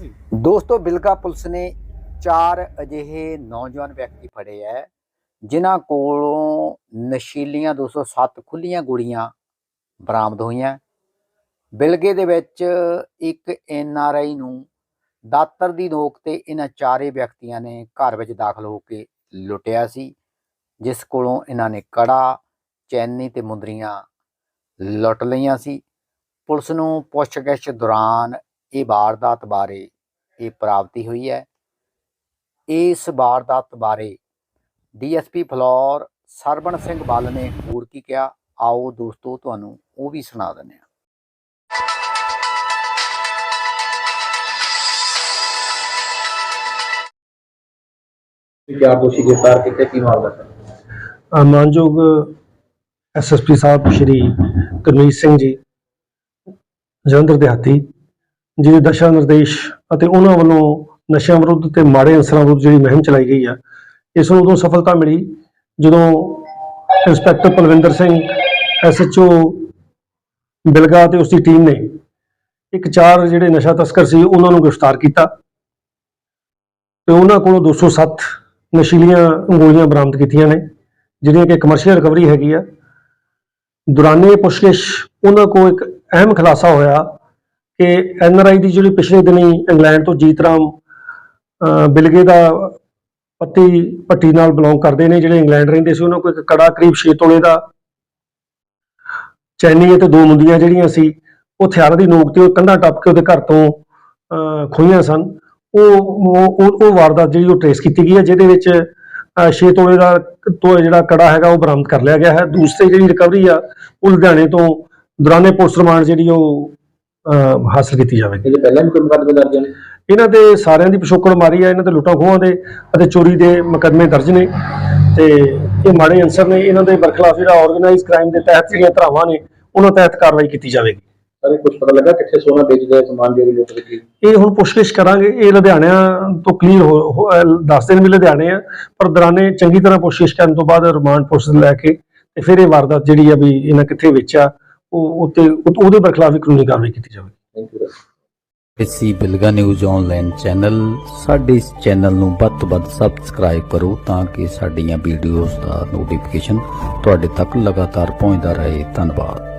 ਸੀ ਦੋਸਤੋ, ਬਿਲਕਾ ਪੁਲਿਸ ਨੇ ਚਾਰ ਅਜਿਹੇ ਨੌਜਵਾਨ ਵਿਅਕਤੀ ਫੜੇ ਐ, ਜਿਨ੍ਹਾਂ ਕੋਲੋਂ ਨਸ਼ੀਲੀਆਂ 207 ਖੁੱਲੀਆਂ ਗੋਲੀਆਂ ਬਰਾਮਦ ਹੋਈਆਂ। ਬਿਲਗੇ ਦੇ ਵਿੱਚ ਇੱਕ ਐਨ ਆਰ ਆਈ ਨੂੰ ਦਾਤਰ ਦੀ ਨੋਕ ਤੇ ਇਹਨਾਂ ਚਾਰੇ ਵਿਅਕਤੀਆਂ ਨੇ ਘਰ ਵਿੱਚ ਦਾਖਲ ਹੋ ਕੇ ਲੁੱਟਿਆ ਸੀ, ਜਿਸ ਕੋਲੋਂ ਇਹਨਾਂ ਨੇ ਕੜਾ, ਚੈਨੀ ਤੇ ਮੁੰਦਰੀਆਂ ਲੁੱਟ ਲਈਆਂ ਸੀ। ਪੁਲਿਸ ਨੂੰ ਪੁੱਛਗਿੱਛ ਦੌਰਾਨ ਇਹ ਵਾਰਦਾਤ ਬਾਰੇ ਇਹ ਪ੍ਰਾਪਤੀ ਹੋਈ ਹੈ। ਇਸ ਵਾਰਦਾਤ ਬਾਰੇ ਡੀਐਸਪੀ ਫਲੋਰ ਸਰਵਣ ਸਿੰਘ ਬੱਲ ਨੇ ਹੋਰ ਕੀ ਕਿਹਾ ਆਓ ਦੋਸਤੋ ਤੁਹਾਨੂੰ ਉਹ ਵੀ ਸੁਣਾ ਦਿੰਦੇ ਹਾਂ। ਚਾਰ ਦੋਸ਼ੀ ਗ੍ਰਿਫਤਾਰ ਕੀਤੇ ਕੀ ਮਾਮਲਾ ਅ, ਮਾਨਯੋਗ ਐਸਐਸਪੀ ਸਾਹਿਬ ਸ਼੍ਰੀ ਕਰਮੀਤ ਸਿੰਘ ਜੀ ਜਲੰਧਰ ਦਿਹਾਤੀ ਜਿਹਦੇ ਦਸ਼ਾ ਨਿਰਦੇਸ਼ ਅਤੇ ਉਹਨਾਂ ਵੱਲੋਂ ਨਸ਼ਿਆਂ ਵਿਰੁੱਧ ਤੇ ਮਾੜੇ ਅਸਰਾਂ ਵਿਰੁੱਧ ਜਿਹੜੀ ਮੁਹਿੰਮ ਚਲਾਈ ਗਈ ਆ, ਇਸ ਨੂੰ ਉਦੋਂ ਸਫਲਤਾ ਮਿਲੀ ਜਦੋਂ ਇੰਸਪੈਕਟਰ ਪਲਵਿੰਦਰ ਸਿੰਘ, ਐਸਐਚਓ ਬਿਲਗਾ ਤੇ ਉਸ ਦੀ ਟੀਮ ਨੇ ਇੱਕ ਚਾਰ ਜਿਹੜੇ ਨਸ਼ਾ ਤਸਕਰ ਸੀ ਉਹਨਾਂ ਨੂੰ ਗ੍ਰਿਫਤਾਰ ਕੀਤਾ ਤੇ ਉਹਨਾਂ ਕੋਲੋਂ 207 ਨਸ਼ੀਲੀਆਂ ਗੋਲੀਆਂ ਬਰਾਮਦ ਕੀਤੀਆਂ ਨੇ, ਜਿਹੜੀਆਂ ਕਿ ਕਮਰਸ਼ੀਅਲ ਰਿਕਵਰੀ ਹੈਗੀ ਆ। ਦੌਰਾਨੇ ਪੁੱਛਗਿੱਛ ਉਹਨਾਂ ਕੋਲ ਇੱਕ ਅਹਿਮ ਖੁਲਾਸਾ ਹੋਇਆ ਕਿ ਐਨਆਰਆਈ ਦੀ ਜਿਹੜੀ ਪਿਛਲੇ ਦਿਨੀ ਇੰਗਲੈਂਡ ਤੋਂ ਜੀਤ ਬਿਲਗੇ ਦਾ ਪੱਤੀ ਪੱਟੀ ਨਾਲ ਬਿਲੋਂਗ ਕਰਦੇ ਨੇ ਜਿਹੜੇ ਇੰਗਲੈਂਡ ਰਹਿੰਦੇ ਸੀ ਉਹਨਾਂ ਕੋਲ ਇੱਕ ਕੜਾ ਕਰੀਬ 6 ਤੋਲੇ ਦਾ ਚੈਨੀ ਅਤੇ ਦੋ ਮੁੰਦੀਆਂ ਜਿਹੜੀਆਂ ਸੀ ਉਹ ਹਥਿਆਰ ਦੀ ਨੋਕ ਤੇ ਉਹ ਕੰਧਾਂ ਟੱਪ ਕੇ ਉਹਦੇ ਘਰ ਤੋਂ ਅਹ, ਖੋਹੀਆਂ ਸਨ। ਉਹ ਉਹ ਵਾਰਦਾਤ ਜਿਹੜੀ ਉਹ ਟ੍ਰੇਸ ਕੀਤੀ ਗਈ ਹੈ ਜਿਹਦੇ ਵਿੱਚ 6 ਤੋਲੇ ਦਾ ਤੋਂ ਜਿਹੜਾ ਕੜਾ ਹੈਗਾ ਉਹ ਬਰਾਮਦ ਕਰ ਲਿਆ ਗਿਆ ਹੈ। ਦੂਸਰੀ ਜਿਹੜੀ ਰਿਕਵਰੀ ਆ ਉਹ ਲੁਧਿਆਣੇ ਤੋਂ ਦੌਰਾਨੇ ਪੁਲਿਸ ਰਿਮਾਂਡ ਜਿਹੜੀ ਉਹ ਹਾਸਲ ਕੀਤੀ ਜਾਵੇਗੀ। ਇਹਦੇ ਪਹਿਲਾਂ ਵੀ ਕੋਈ ਮੁਕੱਦਮੇ ਦਰਜ ਨੇ? ਇਹਨਾਂ ਦੇ ਸਾਰਿਆਂ ਦੀ ਪਿਛੋਕੜ ਮਾਰੀ ਆ ਇਹਨਾਂ ਦੇ ਲੁੱਟਾਂ ਖੋਹਾਂ ਦੇ ਅਤੇ ਚੋਰੀ ਦੇ ਮੁਕੱਦਮੇ ਦਰਜ ਨੇ। ਤੇ ਇਹ ਮਾੜੇ ਅਨਸਰ ਨੇ। ਇਹਨਾਂ ਦੇ ਬਰਖਲਾਫ ਜਿਹੜਾ ਆਰਗੇਨਾਈਜ਼ ਕ੍ਰਾਈਮ ਦੇ ਤਹਿਤ ਜਿਹੜੀਆਂ ਧਾਰਾਵਾਂ ਨੇ ਉਹਨਾਂ ਤਹਿਤ ਕਾਰਵਾਈ ਕੀਤੀ ਜਾਵੇਗੀ। ਸਾਰੇ ਕੁਝ ਪਤਾ ਲੱਗਾ ਕਿੱਥੇ ਸੋਨਾ ਵੇਚਦੇ ਸਮਾਨ ਜਿਹੜੀ ਲੁੱਟ ਕੀਤੀ ਇਹ ਹੁਣ ਪੁੱਛਗਿੱਛ ਕਰਾਂਗੇ। ਇਹ ਲੁਧਿਆਣਿਆਂ ਤੋਂ ਕਲੀਅਰ ਹੋ 10 ਦਿਨ ਵੀ ਲੁਧਿਆਣੇ ਆ। ਪਰ ਦੌਰਾਨੇ ਚੰਗੀ ਤਰ੍ਹਾਂ ਪੁੱਛਗਿੱਛ ਕਰਨ ਤੋਂ ਬਾਅਦ ਰਿਮਾਂਡ ਪੁਲਿਸ ਨੂੰ ਲੈ ਕੇ ਤੇ ਫਿਰ ਇਹ ਵਾਰਦਾਤ ਜਿਹੜੀ ਆ ਵੀ ਇਹਨਾਂ ਕਿੱਥੇ ਵੇਚਿਆ ਉਹ ਉੱਤੇ ਉਹ- ਉਹਦੇ ਬਰਖਲਾਫ ਵੀ ਕਾਨੂੰਨੀ ਕਾਰਵਾਈ ਕੀਤੀ ਜਾਵੇਗੀ। ਥੈਂਕ ਯੂ ਇਸੀ ਬਿਲਗਾ ਨਿਊਜ਼ ਆਨਲਾਈਨ ਚੈਨਲ ਸਾਡੇ ਇਸ ਚੈਨਲ ਨੂੰ ਵੱਧ ਤੋਂ ਵੱਧ ਸਬਸਕ੍ਰਾਈਬ ਕਰੋ ਤਾਂ ਕਿ ਸਾਡੀਆਂ ਵੀਡੀਓਜ਼ ਦਾ ਨੋਟੀਫਿਕੇਸ਼ਨ ਤੁਹਾਡੇ ਤੱਕ ਲਗਾਤਾਰ ਪਹੁੰਚਦਾ ਰਹੇ। ਧੰਨਵਾਦ।